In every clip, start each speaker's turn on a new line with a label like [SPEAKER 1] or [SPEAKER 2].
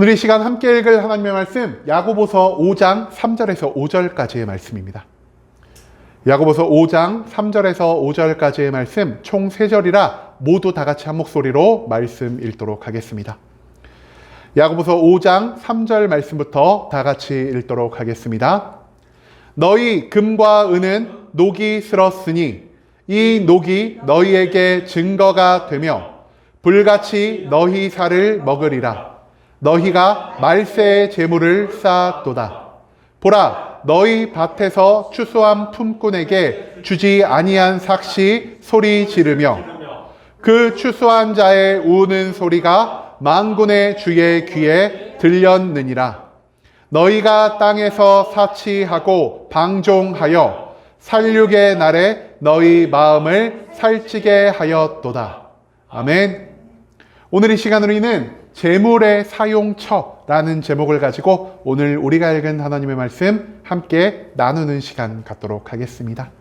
[SPEAKER 1] 오늘 이 시간 함께 읽을 하나님의 말씀 야고보서 5장 3절에서 5절까지의 말씀입니다. 야고보서 5장 3절에서 5절까지의 말씀 총 3절이라 모두 다 같이 한 목소리로 말씀 읽도록 하겠습니다. 야고보서 5장 3절 말씀부터 다 같이 읽도록 하겠습니다. 너희 금과 은은 녹이 슬었으니 이 녹이 너희에게 증거가 되며 불같이 너희 살을 먹으리라. 너희가 말세의 재물을 쌓았도다. 보라, 너희 밭에서 추수한 품꾼에게 주지 아니한 삭시 소리 지르며 그 추수한 자의 우는 소리가 망군의 주의 귀에 들렸느니라. 너희가 땅에서 사치하고 방종하여 살육의 날에 너희 마음을 살찌게 하였도다. 아멘. 오늘 이 시간으로 있는 재물의 사용처라는 제목을 가지고 오늘 우리가 읽은 하나님의 말씀 함께 나누는 시간 갖도록 하겠습니다.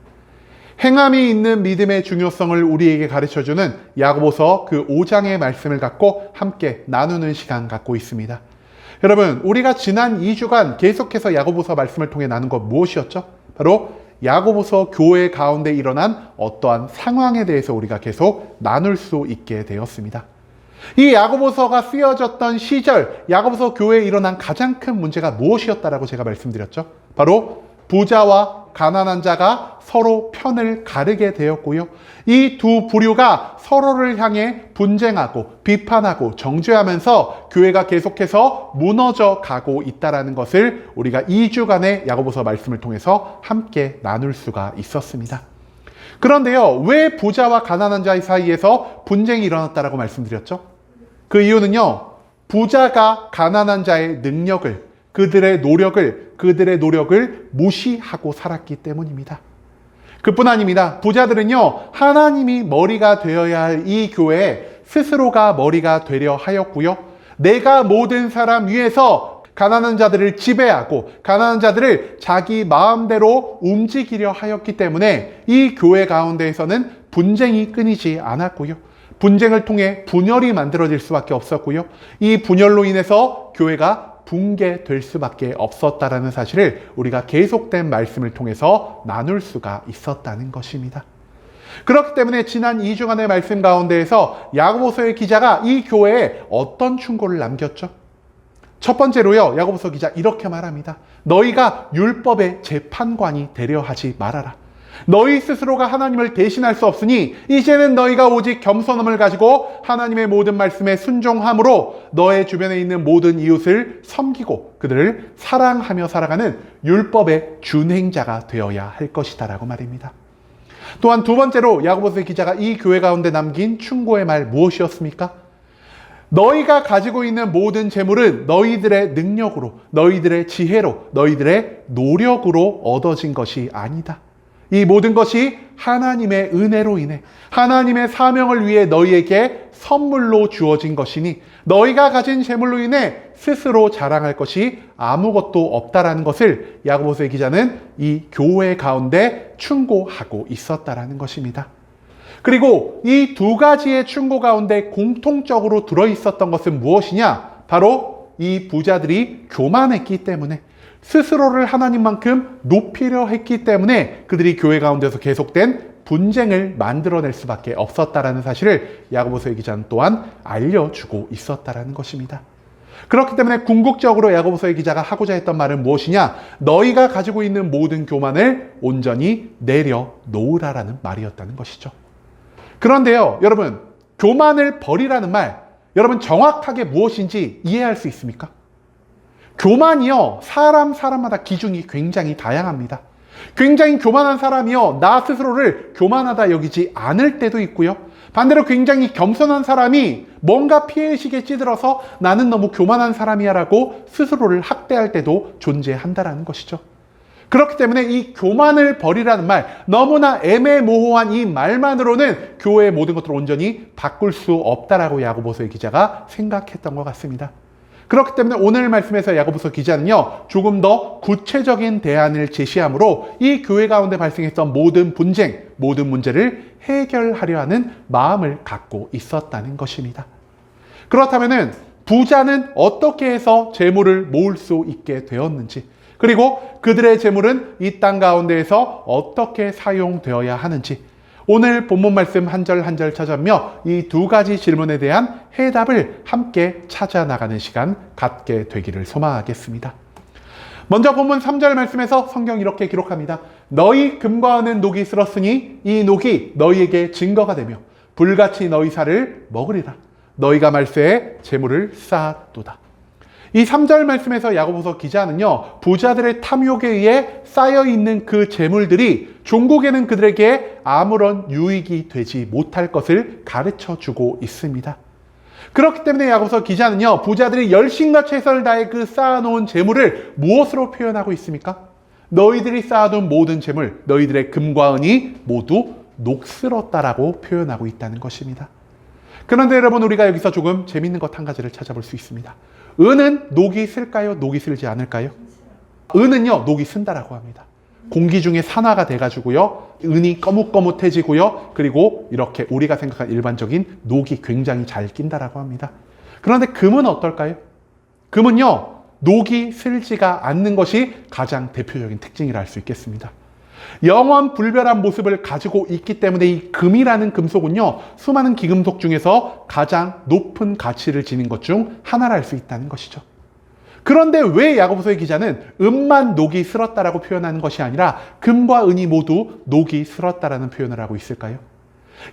[SPEAKER 1] 행함이 있는 믿음의 중요성을 우리에게 가르쳐 주는 야고보서 그 5장의 말씀을 갖고 함께 나누는 시간 갖고 있습니다. 여러분, 우리가 지난 2주간 계속해서 야고보서 말씀을 통해 나눈 것 무엇이었죠? 바로 야고보서 교회 가운데 일어난 어떠한 상황에 대해서 우리가 계속 나눌 수 있게 되었습니다. 이 야고보서가 쓰여졌던 시절, 야고보서 교회에 일어난 가장 큰 문제가 무엇이었다라고 제가 말씀드렸죠? 바로 부자와 가난한 자가 서로 편을 가르게 되었고요. 이 두 부류가 서로를 향해 분쟁하고 비판하고 정죄하면서 교회가 계속해서 무너져 가고 있다라는 것을 우리가 2주간의 야고보서 말씀을 통해서 함께 나눌 수가 있었습니다. 그런데요, 왜 부자와 가난한 자 사이에서 분쟁이 일어났다라고 말씀드렸죠? 그 이유는요, 부자가 가난한 자의 능력을, 그들의 노력을, 그들의 노력을 무시하고 살았기 때문입니다. 그뿐 아닙니다. 부자들은요, 하나님이 머리가 되어야 할 이 교회에 스스로가 머리가 되려 하였고요. 내가 모든 사람 위에서 가난한 자들을 지배하고 가난한 자들을 자기 마음대로 움직이려 하였기 때문에 이 교회 가운데에서는 분쟁이 끊이지 않았고요. 분쟁을 통해 분열이 만들어질 수밖에 없었고요. 이 분열로 인해서 교회가 붕괴될 수밖에 없었다라는 사실을 우리가 계속된 말씀을 통해서 나눌 수가 있었다는 것입니다. 그렇기 때문에 지난 2주간의 말씀 가운데에서 야고보서의 기자가 이 교회에 어떤 충고를 남겼죠? 첫 번째로요, 야고보서 기자 이렇게 말합니다. 너희가 율법의 재판관이 되려 하지 말아라. 너희 스스로가 하나님을 대신할 수 없으니 이제는 너희가 오직 겸손함을 가지고 하나님의 모든 말씀에 순종함으로 너의 주변에 있는 모든 이웃을 섬기고 그들을 사랑하며 살아가는 율법의 준행자가 되어야 할 것이다라고 말입니다. 또한 두 번째로 야고보서 기자가 이 교회 가운데 남긴 충고의 말 무엇이었습니까? 너희가 가지고 있는 모든 재물은 너희들의 능력으로, 너희들의 지혜로, 너희들의 노력으로 얻어진 것이 아니다. 이 모든 것이 하나님의 은혜로 인해 하나님의 사명을 위해 너희에게 선물로 주어진 것이니 너희가 가진 재물로 인해 스스로 자랑할 것이 아무것도 없다라는 것을 야고보서의 기자는 이 교회 가운데 충고하고 있었다라는 것입니다. 그리고 이 두 가지의 충고 가운데 공통적으로 들어 있었던 것은 무엇이냐? 바로 이 부자들이 교만했기 때문에 스스로를 하나님만큼 높이려 했기 때문에 그들이 교회 가운데서 계속된 분쟁을 만들어낼 수밖에 없었다라는 사실을 야고보서의 기자는 또한 알려주고 있었다라는 것입니다. 그렇기 때문에 궁극적으로 야고보서의 기자가 하고자 했던 말은 무엇이냐? 너희가 가지고 있는 모든 교만을 온전히 내려 놓으라라는 말이었다는 것이죠. 그런데요, 여러분, 교만을 버리라는 말, 여러분 정확하게 무엇인지 이해할 수 있습니까? 교만이요, 사람, 사람마다 기준이 굉장히 다양합니다. 굉장히 교만한 사람이요, 나 스스로를 교만하다 여기지 않을 때도 있고요. 반대로 굉장히 겸손한 사람이 뭔가 피해의식에 찌들어서 나는 너무 교만한 사람이야 라고 스스로를 학대할 때도 존재한다라는 것이죠. 그렇기 때문에 이 교만을 버리라는 말, 너무나 애매모호한 이 말만으로는 교회의 모든 것들을 온전히 바꿀 수 없다라고 야고보서의 기자가 생각했던 것 같습니다. 그렇기 때문에 오늘 말씀에서 야고보서 기자는요, 조금 더 구체적인 대안을 제시함으로 이 교회 가운데 발생했던 모든 분쟁, 모든 문제를 해결하려 하는 마음을 갖고 있었다는 것입니다. 그렇다면은 부자는 어떻게 해서 재물을 모을 수 있게 되었는지, 그리고 그들의 재물은 이 땅 가운데에서 어떻게 사용되어야 하는지, 오늘 본문 말씀 한 절 한 절 찾아며 이 두 가지 질문에 대한 해답을 함께 찾아 나가는 시간 갖게 되기를 소망하겠습니다. 먼저 본문 3절 말씀에서 성경 이렇게 기록합니다. 너희 금과 은은 녹이 쓸었으니 이 녹이 너희에게 증거가 되며 불같이 너희 살을 먹으리라. 너희가 말세에 재물을 쌓았도다. 이 3절 말씀에서 야고보서 기자는요, 부자들의 탐욕에 의해 쌓여 있는 그 재물들이 종국에는 그들에게 아무런 유익이 되지 못할 것을 가르쳐 주고 있습니다. 그렇기 때문에 야고보서 기자는요, 부자들이 열심과 최선을 다해 그 쌓아놓은 재물을 무엇으로 표현하고 있습니까? 너희들이 쌓아둔 모든 재물, 너희들의 금과 은이 모두 녹슬었다라고 표현하고 있다는 것입니다. 그런데 여러분 우리가 여기서 조금 재밌는 것 한 가지를 찾아볼 수 있습니다. 은은 녹이 쓸까요? 녹이 쓸지 않을까요? 은은요 녹이 쓴다라고 합니다. 공기 중에 산화가 돼가지고요 은이 거뭇거뭇해지고요 그리고 이렇게 우리가 생각한 일반적인 녹이 굉장히 잘 낀다라고 합니다. 그런데 금은 어떨까요? 금은요 녹이 슬지가 않는 것이 가장 대표적인 특징이라 할 수 있겠습니다. 영원 불변한 모습을 가지고 있기 때문에 이 금이라는 금속은요, 수많은 기금속 중에서 가장 높은 가치를 지닌 것 중 하나라 할수 있다는 것이죠. 그런데 왜 야고보서의 기자는 은만 녹이 슬었다라고 표현하는 것이 아니라 금과 은이 모두 녹이 슬었다라는 표현을 하고 있을까요?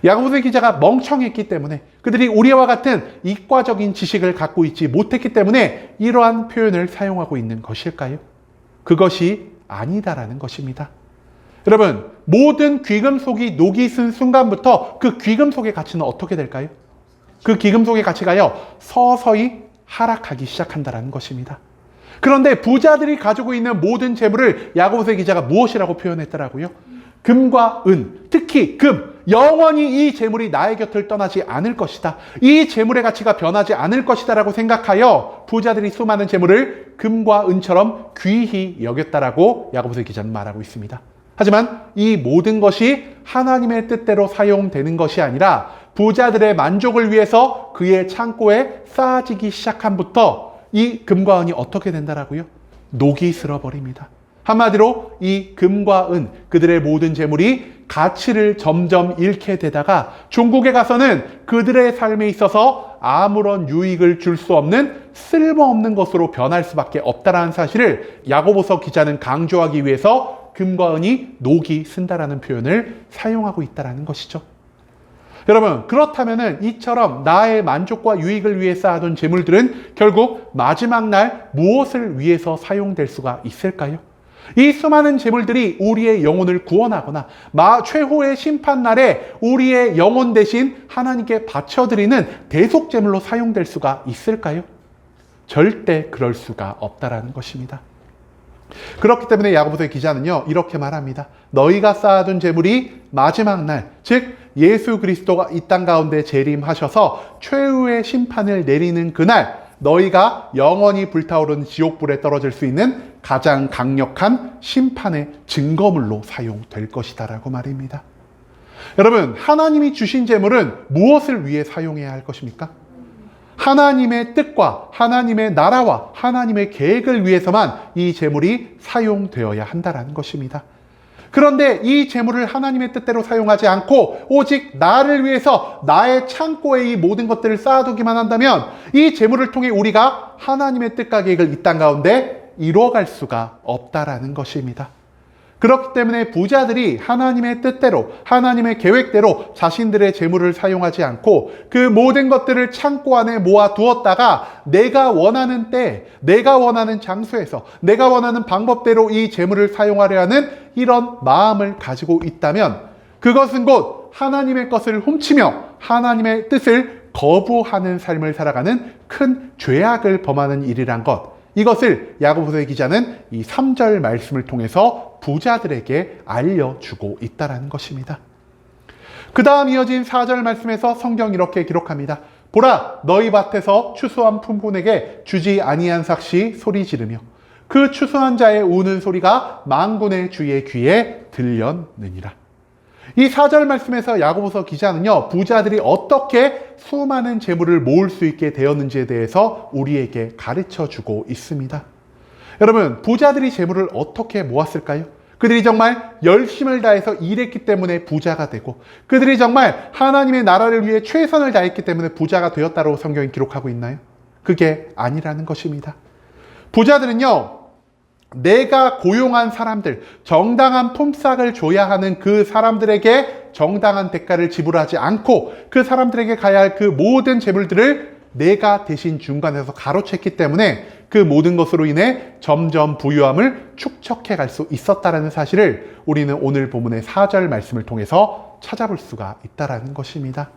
[SPEAKER 1] 야고보서의 기자가 멍청했기 때문에 그들이 우리와 같은 이과적인 지식을 갖고 있지 못했기 때문에 이러한 표현을 사용하고 있는 것일까요? 그것이 아니다라는 것입니다. 여러분, 모든 귀금속이 녹이 쓴 순간부터 그 귀금속의 가치는 어떻게 될까요? 그 귀금속의 가치가요, 서서히 하락하기 시작한다는 것입니다. 그런데 부자들이 가지고 있는 모든 재물을 야고보서 기자가 무엇이라고 표현했더라고요? 금과 은, 특히 금, 영원히 이 재물이 나의 곁을 떠나지 않을 것이다. 이 재물의 가치가 변하지 않을 것이다라고 생각하여 부자들이 수많은 재물을 금과 은처럼 귀히 여겼다라고 야고보서 기자는 말하고 있습니다. 하지만 이 모든 것이 하나님의 뜻대로 사용되는 것이 아니라 부자들의 만족을 위해서 그의 창고에 쌓아지기 시작함부터 이 금과 은이 어떻게 된다라고요? 녹이 슬어버립니다. 한마디로 이 금과 은, 그들의 모든 재물이 가치를 점점 잃게 되다가 종국에 가서는 그들의 삶에 있어서 아무런 유익을 줄 수 없는 쓸모없는 것으로 변할 수밖에 없다라는 사실을 야고보서 기자는 강조하기 위해서 금과 은이 녹이 쓴다라는 표현을 사용하고 있다라는 것이죠. 여러분, 그렇다면은 이처럼 나의 만족과 유익을 위해 쌓아둔 재물들은 결국 마지막 날 무엇을 위해서 사용될 수가 있을까요? 이 수많은 재물들이 우리의 영혼을 구원하거나 마 최후의 심판 날에 우리의 영혼 대신 하나님께 바쳐드리는 대속 재물로 사용될 수가 있을까요? 절대 그럴 수가 없다라는 것입니다. 그렇기 때문에 야고보서의 기자는요 이렇게 말합니다. 너희가 쌓아둔 재물이 마지막 날, 즉 예수 그리스도가 이 땅 가운데 재림하셔서 최후의 심판을 내리는 그날 너희가 영원히 불타오르는 지옥불에 떨어질 수 있는 가장 강력한 심판의 증거물로 사용될 것이다라고 말입니다. 여러분, 하나님이 주신 재물은 무엇을 위해 사용해야 할 것입니까? 하나님의 뜻과 하나님의 나라와 하나님의 계획을 위해서만 이 재물이 사용되어야 한다라는 것입니다. 그런데 이 재물을 하나님의 뜻대로 사용하지 않고 오직 나를 위해서 나의 창고에 이 모든 것들을 쌓아두기만 한다면 이 재물을 통해 우리가 하나님의 뜻과 계획을 이 땅 가운데 이루어갈 수가 없다라는 것입니다. 그렇기 때문에 부자들이 하나님의 뜻대로, 하나님의 계획대로 자신들의 재물을 사용하지 않고 그 모든 것들을 창고 안에 모아 두었다가 내가 원하는 때, 내가 원하는 장소에서, 내가 원하는 방법대로 이 재물을 사용하려 하는 이런 마음을 가지고 있다면 그것은 곧 하나님의 것을 훔치며 하나님의 뜻을 거부하는 삶을 살아가는 큰 죄악을 범하는 일이란 것. 이것을 야고보서의 기자는 이 3절 말씀을 통해서 부자들에게 알려주고 있다라는 것입니다. 그 다음 이어진 4절 말씀에서 성경 이렇게 기록합니다. 보라 너희 밭에서 추수한 품꾼에게 주지 아니한 삭시 소리 지르며 그 추수한 자의 우는 소리가 망군의 주의 귀에 들렸느니라. 이 4절 말씀에서 야고보서 기자는요, 부자들이 어떻게 수많은 재물을 모을 수 있게 되었는지에 대해서 우리에게 가르쳐 주고 있습니다. 여러분, 부자들이 재물을 어떻게 모았을까요? 그들이 정말 열심을 다해서 일했기 때문에 부자가 되고, 그들이 정말 하나님의 나라를 위해 최선을 다했기 때문에 부자가 되었다고 성경이 기록하고 있나요? 그게 아니라는 것입니다. 부자들은요, 내가 고용한 사람들, 정당한 품삯을 줘야 하는 그 사람들에게 정당한 대가를 지불하지 않고 그 사람들에게 가야 할 그 모든 재물들을 내가 대신 중간에서 가로챘기 때문에 그 모든 것으로 인해 점점 부유함을 축적해 갈 수 있었다라는 사실을 우리는 오늘 본문의 4절 말씀을 통해서 찾아볼 수가 있다라는 것입니다.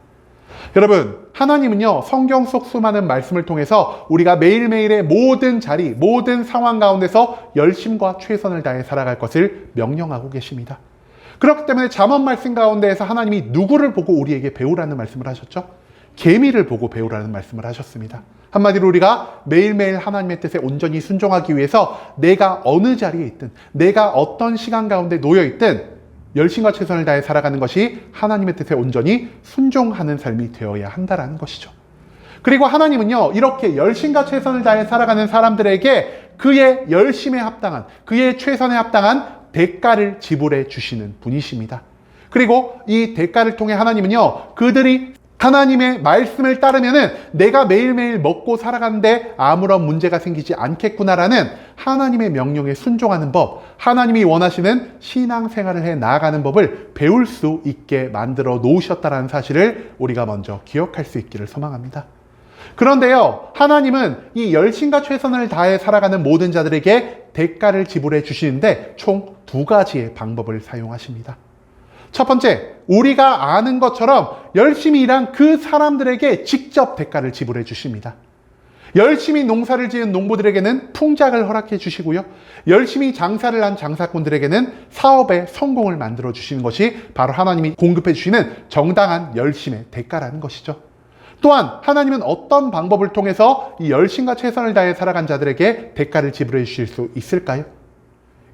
[SPEAKER 1] 여러분, 하나님은요, 성경 속 수많은 말씀을 통해서 우리가 매일매일의 모든 자리, 모든 상황 가운데서 열심과 최선을 다해 살아갈 것을 명령하고 계십니다. 그렇기 때문에 잠언 말씀 가운데에서 하나님이 누구를 보고 우리에게 배우라는 말씀을 하셨죠? 개미를 보고 배우라는 말씀을 하셨습니다. 한마디로 우리가 매일매일 하나님의 뜻에 온전히 순종하기 위해서 내가 어느 자리에 있든, 내가 어떤 시간 가운데 놓여 있든, 열심과 최선을 다해 살아가는 것이 하나님의 뜻에 온전히 순종하는 삶이 되어야 한다라는 것이죠. 그리고 하나님은요, 이렇게 열심과 최선을 다해 살아가는 사람들에게 그의 열심에 합당한, 그의 최선에 합당한 대가를 지불해 주시는 분이십니다. 그리고 이 대가를 통해 하나님은요, 그들이 하나님의 말씀을 따르면은 내가 매일매일 먹고 살아가는데 아무런 문제가 생기지 않겠구나라는 하나님의 명령에 순종하는 법, 하나님이 원하시는 신앙생활을 해 나아가는 법을 배울 수 있게 만들어 놓으셨다라는 사실을 우리가 먼저 기억할 수 있기를 소망합니다. 그런데요, 하나님은 이 열심과 최선을 다해 살아가는 모든 자들에게 대가를 지불해 주시는데 총 두 가지의 방법을 사용하십니다. 첫 번째, 우리가 아는 것처럼 열심히 일한 그 사람들에게 직접 대가를 지불해 주십니다. 열심히 농사를 지은 농부들에게는 풍작을 허락해 주시고요. 열심히 장사를 한 장사꾼들에게는 사업의 성공을 만들어 주시는 것이 바로 하나님이 공급해 주시는 정당한 열심의 대가라는 것이죠. 또한 하나님은 어떤 방법을 통해서 이 열심과 최선을 다해 살아간 자들에게 대가를 지불해 주실 수 있을까요?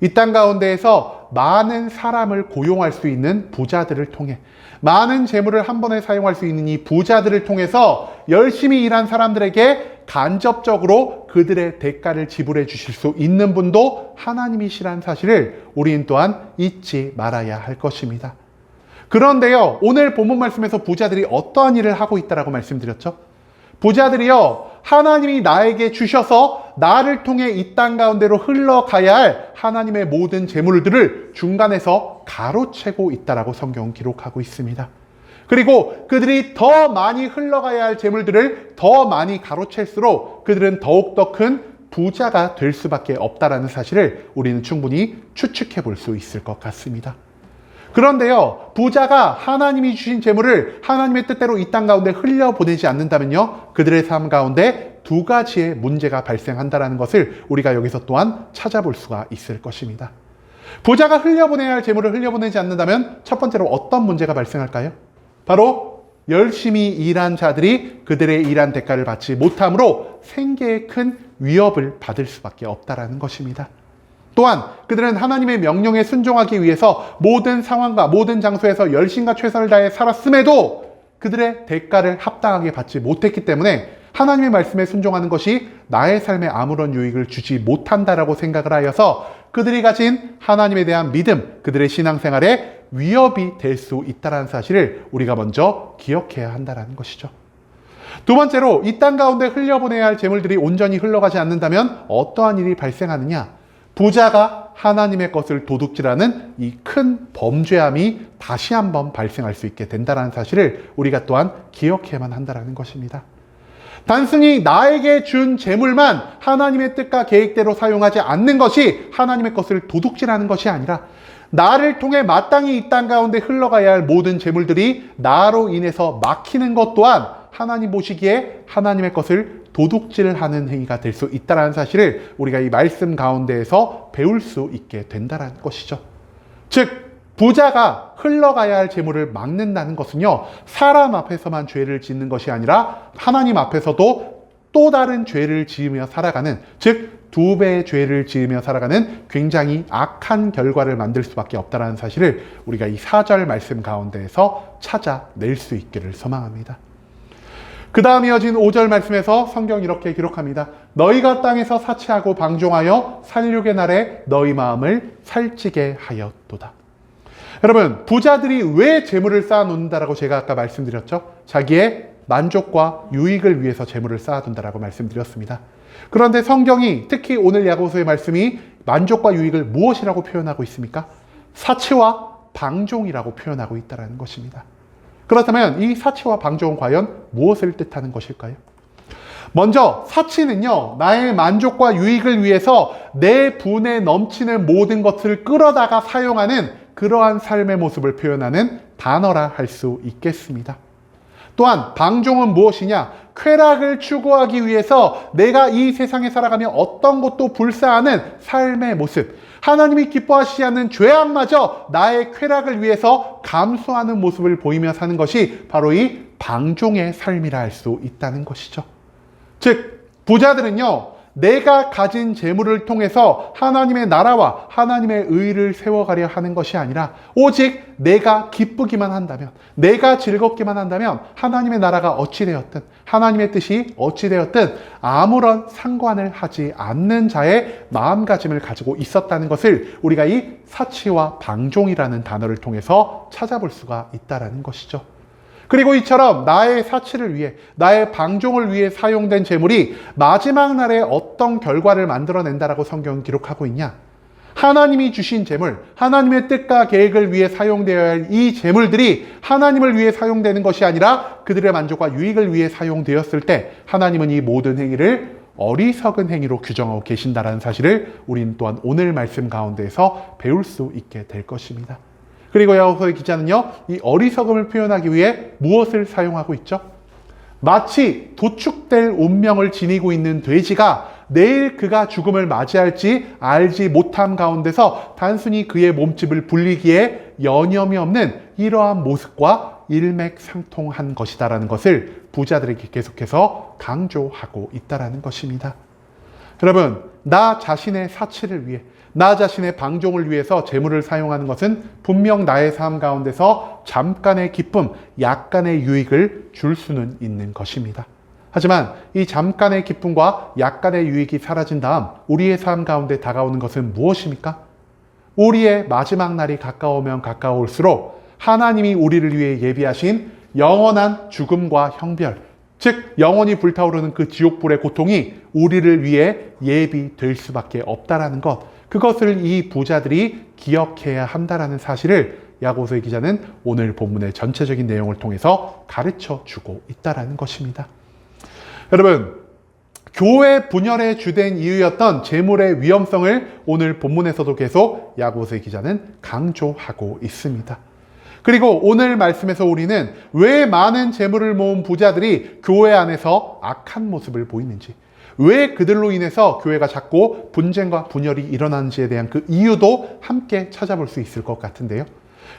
[SPEAKER 1] 이 땅 가운데에서 많은 사람을 고용할 수 있는 부자들을 통해 많은 재물을 한 번에 사용할 수 있는 이 부자들을 통해서 열심히 일한 사람들에게 간접적으로 그들의 대가를 지불해 주실 수 있는 분도 하나님이시라는 사실을 우리는 또한 잊지 말아야 할 것입니다. 그런데요, 오늘 본문 말씀에서 부자들이 어떠한 일을 하고 있다라고 말씀드렸죠? 부자들이요, 하나님이 나에게 주셔서 나를 통해 이 땅 가운데로 흘러가야 할 하나님의 모든 재물들을 중간에서 가로채고 있다라고 성경은 기록하고 있습니다. 그리고 그들이 더 많이 흘러가야 할 재물들을 더 많이 가로챌수록 그들은 더욱더 큰 부자가 될 수밖에 없다라는 사실을 우리는 충분히 추측해 볼 수 있을 것 같습니다. 그런데요, 부자가 하나님이 주신 재물을 하나님의 뜻대로 이 땅 가운데 흘려보내지 않는다면요, 그들의 삶 가운데 두 가지의 문제가 발생한다는 것을 우리가 여기서 또한 찾아볼 수가 있을 것입니다. 부자가 흘려보내야 할 재물을 흘려보내지 않는다면 첫 번째로 어떤 문제가 발생할까요? 바로 열심히 일한 자들이 그들의 일한 대가를 받지 못함으로 생계에 큰 위협을 받을 수밖에 없다라는 것입니다. 또한 그들은 하나님의 명령에 순종하기 위해서 모든 상황과 모든 장소에서 열심과 최선을 다해 살았음에도 그들의 대가를 합당하게 받지 못했기 때문에 하나님의 말씀에 순종하는 것이 나의 삶에 아무런 유익을 주지 못한다라고 생각을 하여서 그들이 가진 하나님에 대한 믿음, 그들의 신앙생활에 위협이 될 수 있다는 사실을 우리가 먼저 기억해야 한다는 것이죠. 두 번째로 이 땅 가운데 흘려보내야 할 재물들이 온전히 흘러가지 않는다면 어떠한 일이 발생하느냐? 부자가 하나님의 것을 도둑질하는 이 큰 범죄함이 다시 한번 발생할 수 있게 된다는 사실을 우리가 또한 기억해야만 한다는 것입니다. 단순히 나에게 준 재물만 하나님의 뜻과 계획대로 사용하지 않는 것이 하나님의 것을 도둑질하는 것이 아니라 나를 통해 마땅히 이 땅 가운데 흘러가야 할 모든 재물들이 나로 인해서 막히는 것 또한 하나님 보시기에 하나님의 것을 도둑질하는 행위가 될 수 있다는 사실을 우리가 이 말씀 가운데에서 배울 수 있게 된다는 것이죠. 즉, 부자가 흘러가야 할 재물을 막는다는 것은요, 사람 앞에서만 죄를 짓는 것이 아니라 하나님 앞에서도 또 다른 죄를 지으며 살아가는 즉 두 배의 죄를 지으며 살아가는 굉장히 악한 결과를 만들 수밖에 없다는 사실을 우리가 이 4절 말씀 가운데에서 찾아낼 수 있기를 소망합니다. 그 다음 이어진 5절 말씀에서 성경 이렇게 기록합니다. 너희가 땅에서 사치하고 방종하여 살육의 날에 너희 마음을 살찌게 하였도다. 여러분, 부자들이 왜 재물을 쌓아놓는다라고 제가 아까 말씀드렸죠? 자기의 만족과 유익을 위해서 재물을 쌓아둔다라고 말씀드렸습니다. 그런데 성경이 특히 오늘 야고보서의 말씀이 만족과 유익을 무엇이라고 표현하고 있습니까? 사치와 방종이라고 표현하고 있다는 것입니다. 그렇다면 이 사치와 방종은 과연 무엇을 뜻하는 것일까요? 먼저 사치는요 나의 만족과 유익을 위해서 내 분에 넘치는 모든 것을 끌어다가 사용하는 그러한 삶의 모습을 표현하는 단어라 할 수 있겠습니다. 또한 방종은 무엇이냐? 쾌락을 추구하기 위해서 내가 이 세상에 살아가며 어떤 것도 불사하는 삶의 모습. 하나님이 기뻐하시지 않는 죄악마저 나의 쾌락을 위해서 감수하는 모습을 보이며 사는 것이 바로 이 방종의 삶이라 할 수 있다는 것이죠. 즉, 부자들은요, 내가 가진 재물을 통해서 하나님의 나라와 하나님의 의를 세워가려 하는 것이 아니라 오직 내가 기쁘기만 한다면, 내가 즐겁기만 한다면 하나님의 나라가 어찌되었든, 하나님의 뜻이 어찌되었든 아무런 상관을 하지 않는 자의 마음가짐을 가지고 있었다는 것을 우리가 이 사치와 방종이라는 단어를 통해서 찾아볼 수가 있다라는 것이죠. 그리고 이처럼 나의 사치를 위해, 나의 방종을 위해 사용된 재물이 마지막 날에 어떤 결과를 만들어낸다라고 성경은 기록하고 있냐? 하나님이 주신 재물, 하나님의 뜻과 계획을 위해 사용되어야 할 이 재물들이 하나님을 위해 사용되는 것이 아니라 그들의 만족과 유익을 위해 사용되었을 때 하나님은 이 모든 행위를 어리석은 행위로 규정하고 계신다라는 사실을 우린 또한 오늘 말씀 가운데에서 배울 수 있게 될 것입니다. 그리고 야고보의 기자는요, 이 어리석음을 표현하기 위해 무엇을 사용하고 있죠? 마치 도축될 운명을 지니고 있는 돼지가 내일 그가 죽음을 맞이할지 알지 못함 가운데서 단순히 그의 몸집을 불리기에 여념이 없는 이러한 모습과 일맥상통한 것이다라는 것을 부자들에게 계속해서 강조하고 있다라는 것입니다. 여러분, 나 자신의 사치를 위해 나 자신의 방종을 위해서 재물을 사용하는 것은 분명 나의 삶 가운데서 잠깐의 기쁨, 약간의 유익을 줄 수는 있는 것입니다. 하지만 이 잠깐의 기쁨과 약간의 유익이 사라진 다음 우리의 삶 가운데 다가오는 것은 무엇입니까? 우리의 마지막 날이 가까우면 가까울수록 하나님이 우리를 위해 예비하신 영원한 죽음과 형별, 즉 영원히 불타오르는 그 지옥불의 고통이 우리를 위해 예비될 수밖에 없다라는 것. 그것을 이 부자들이 기억해야 한다라는 사실을 야고보의 기자는 오늘 본문의 전체적인 내용을 통해서 가르쳐 주고 있다라는 것입니다. 여러분, 교회 분열의 주된 이유였던 재물의 위험성을 오늘 본문에서도 계속 야고보의 기자는 강조하고 있습니다. 그리고 오늘 말씀에서 우리는 왜 많은 재물을 모은 부자들이 교회 안에서 악한 모습을 보이는지, 왜 그들로 인해서 교회가 자꾸 분쟁과 분열이 일어나는지에 대한 그 이유도 함께 찾아볼 수 있을 것 같은데요.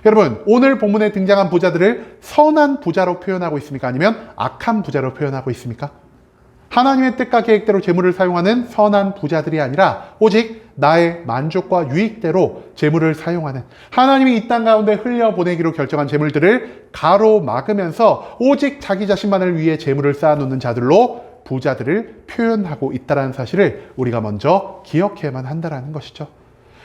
[SPEAKER 1] 여러분, 오늘 본문에 등장한 부자들을 선한 부자로 표현하고 있습니까? 아니면 악한 부자로 표현하고 있습니까? 하나님의 뜻과 계획대로 재물을 사용하는 선한 부자들이 아니라 오직 나의 만족과 유익대로 재물을 사용하는 하나님이 이 땅 가운데 흘려보내기로 결정한 재물들을 가로막으면서 오직 자기 자신만을 위해 재물을 쌓아놓는 자들로 부자들을 표현하고 있다는 사실을 우리가 먼저 기억해야만 한다는 것이죠.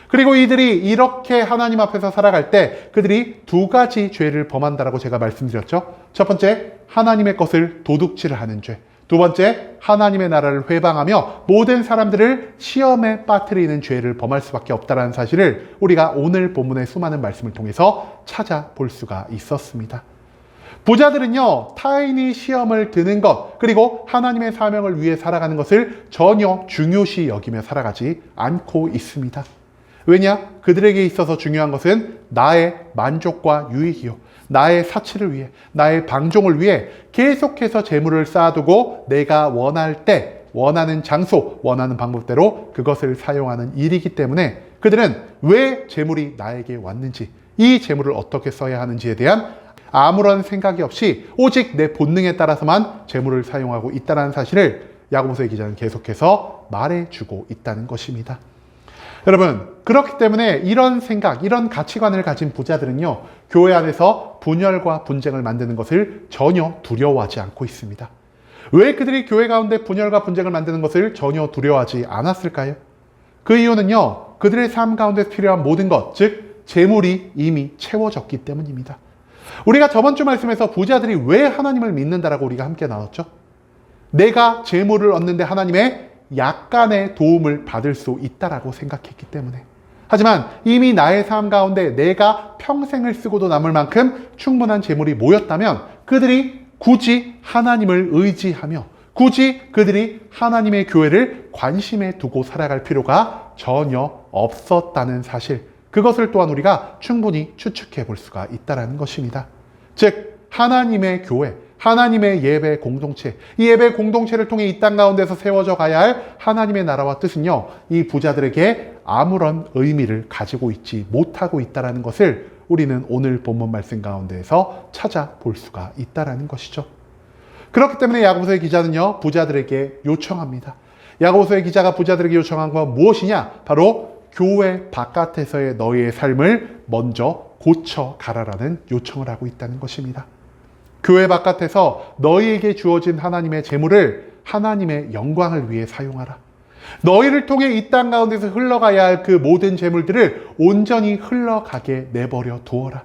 [SPEAKER 1] 그리고 이들이 이렇게 하나님 앞에서 살아갈 때 그들이 두 가지 죄를 범한다라고 제가 말씀드렸죠. 첫 번째, 하나님의 것을 도둑질을 하는 죄. 두 번째, 하나님의 나라를 회방하며 모든 사람들을 시험에 빠뜨리는 죄를 범할 수밖에 없다는 사실을 우리가 오늘 본문의 수많은 말씀을 통해서 찾아볼 수가 있었습니다. 부자들은요, 타인이 시험을 드는 것, 그리고 하나님의 사명을 위해 살아가는 것을 전혀 중요시 여기며 살아가지 않고 있습니다. 왜냐? 그들에게 있어서 중요한 것은 나의 만족과 유익이요. 나의 사치를 위해, 나의 방종을 위해 계속해서 재물을 쌓아두고 내가 원할 때, 원하는 장소, 원하는 방법대로 그것을 사용하는 일이기 때문에 그들은 왜 재물이 나에게 왔는지, 이 재물을 어떻게 써야 하는지에 대한 아무런 생각이 없이 오직 내 본능에 따라서만 재물을 사용하고 있다는 사실을 야고보서의 기자는 계속해서 말해주고 있다는 것입니다. 여러분, 그렇기 때문에 이런 생각, 이런 가치관을 가진 부자들은요, 교회 안에서 분열과 분쟁을 만드는 것을 전혀 두려워하지 않고 있습니다. 왜 그들이 교회 가운데 분열과 분쟁을 만드는 것을 전혀 두려워하지 않았을까요? 그 이유는요, 그들의 삶 가운데 필요한 모든 것, 즉, 재물이 이미 채워졌기 때문입니다. 우리가 저번 주 말씀에서 부자들이 왜 하나님을 믿는다라고 우리가 함께 나눴죠? 내가 재물을 얻는데 하나님의 약간의 도움을 받을 수 있다라고 생각했기 때문에. 하지만 이미 나의 삶 가운데 내가 평생을 쓰고도 남을 만큼 충분한 재물이 모였다면 그들이 굳이 하나님을 의지하며 굳이 그들이 하나님의 교회를 관심에 두고 살아갈 필요가 전혀 없었다는 사실. 그것을 또한 우리가 충분히 추측해 볼 수가 있다는 것입니다. 즉, 하나님의 교회, 하나님의 예배 공동체, 이 예배 공동체를 통해 이 땅 가운데서 세워져 가야 할 하나님의 나라와 뜻은요, 이 부자들에게 아무런 의미를 가지고 있지 못하고 있다는 것을 우리는 오늘 본문 말씀 가운데에서 찾아볼 수가 있다는 것이죠. 그렇기 때문에 야고보서의 기자는요, 부자들에게 요청합니다. 야고보서의 기자가 부자들에게 요청한 건 무엇이냐? 바로 교회 바깥에서의 너희의 삶을 먼저 고쳐 가라라는 요청을 하고 있다는 것입니다. 교회 바깥에서 너희에게 주어진 하나님의 재물을 하나님의 영광을 위해 사용하라. 너희를 통해 이 땅 가운데서 흘러가야 할 그 모든 재물들을 온전히 흘러가게 내버려 두어라.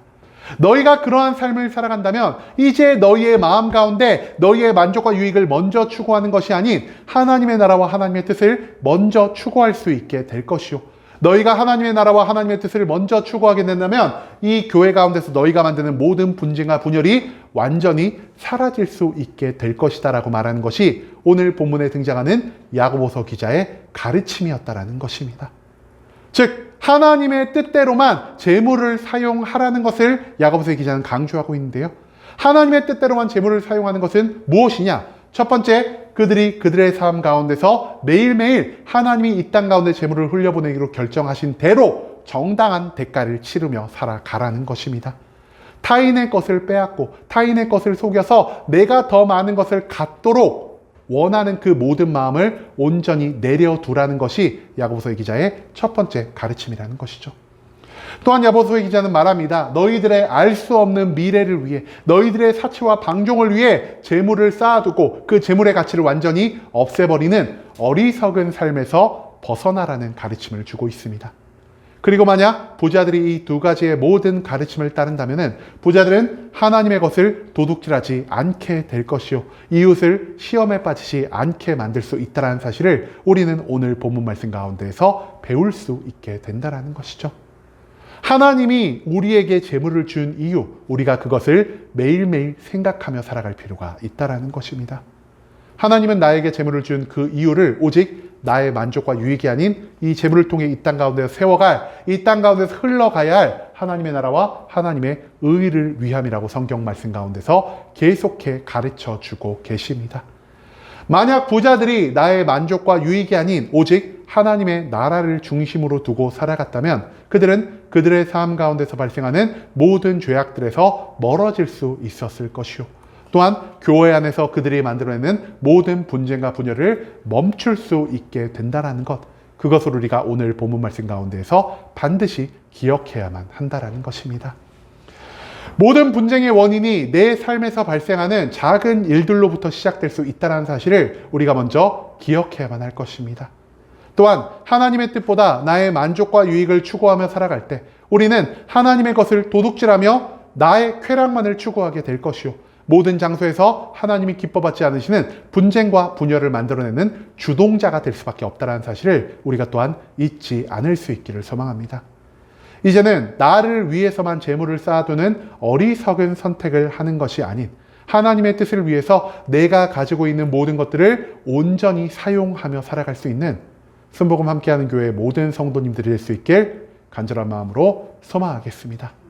[SPEAKER 1] 너희가 그러한 삶을 살아간다면 이제 너희의 마음 가운데 너희의 만족과 유익을 먼저 추구하는 것이 아닌 하나님의 나라와 하나님의 뜻을 먼저 추구할 수 있게 될 것이요. 너희가 하나님의 나라와 하나님의 뜻을 먼저 추구하게 된다면 이 교회 가운데서 너희가 만드는 모든 분쟁과 분열이 완전히 사라질 수 있게 될 것이다라고 말하는 것이 오늘 본문에 등장하는 야고보서 기자의 가르침이었다라는 것입니다. 즉 하나님의 뜻대로만 재물을 사용하라는 것을 야고보서의 기자는 강조하고 있는데요. 하나님의 뜻대로만 재물을 사용하는 것은 무엇이냐? 첫 번째, 그들이 그들의 삶 가운데서 매일매일 하나님이 이 땅 가운데 재물을 흘려보내기로 결정하신 대로 정당한 대가를 치르며 살아가라는 것입니다. 타인의 것을 빼앗고 타인의 것을 속여서 내가 더 많은 것을 갖도록 원하는 그 모든 마음을 온전히 내려두라는 것이 야고보서의 기자의 첫 번째 가르침이라는 것이죠. 또한 야고보서의 기자는 말합니다. 너희들의 알 수 없는 미래를 위해 너희들의 사치와 방종을 위해 재물을 쌓아두고 그 재물의 가치를 완전히 없애버리는 어리석은 삶에서 벗어나라는 가르침을 주고 있습니다. 그리고 만약 부자들이 이 두 가지의 모든 가르침을 따른다면 부자들은 하나님의 것을 도둑질하지 않게 될 것이요. 이웃을 시험에 빠지지 않게 만들 수 있다는 사실을 우리는 오늘 본문 말씀 가운데에서 배울 수 있게 된다는 것이죠. 하나님이 우리에게 재물을 준 이유, 우리가 그것을 매일매일 생각하며 살아갈 필요가 있다는 것입니다. 하나님은 나에게 재물을 준 그 이유를 오직 나의 만족과 유익이 아닌 이 재물을 통해 이 땅 가운데서 세워갈, 이 땅 가운데서 흘러가야 할 하나님의 나라와 하나님의 의를 위함이라고 성경 말씀 가운데서 계속해 가르쳐 주고 계십니다. 만약 부자들이 나의 만족과 유익이 아닌 오직 하나님의 나라를 중심으로 두고 살아갔다면 그들은 그들의 삶 가운데서 발생하는 모든 죄악들에서 멀어질 수 있었을 것이요. 또한 교회 안에서 그들이 만들어내는 모든 분쟁과 분열을 멈출 수 있게 된다라는 것. 그것을 우리가 오늘 본문 말씀 가운데에서 반드시 기억해야만 한다라는 것입니다. 모든 분쟁의 원인이 내 삶에서 발생하는 작은 일들로부터 시작될 수 있다는 사실을 우리가 먼저 기억해야만 할 것입니다. 또한 하나님의 뜻보다 나의 만족과 유익을 추구하며 살아갈 때 우리는 하나님의 것을 도둑질하며 나의 쾌락만을 추구하게 될 것이요. 모든 장소에서 하나님이 기뻐받지 않으시는 분쟁과 분열을 만들어내는 주동자가 될 수밖에 없다는 사실을 우리가 또한 잊지 않을 수 있기를 소망합니다. 이제는 나를 위해서만 재물을 쌓아두는 어리석은 선택을 하는 것이 아닌 하나님의 뜻을 위해서 내가 가지고 있는 모든 것들을 온전히 사용하며 살아갈 수 있는 순복음 함께하는 교회 모든 성도님들이 될 수 있길 간절한 마음으로 소망하겠습니다.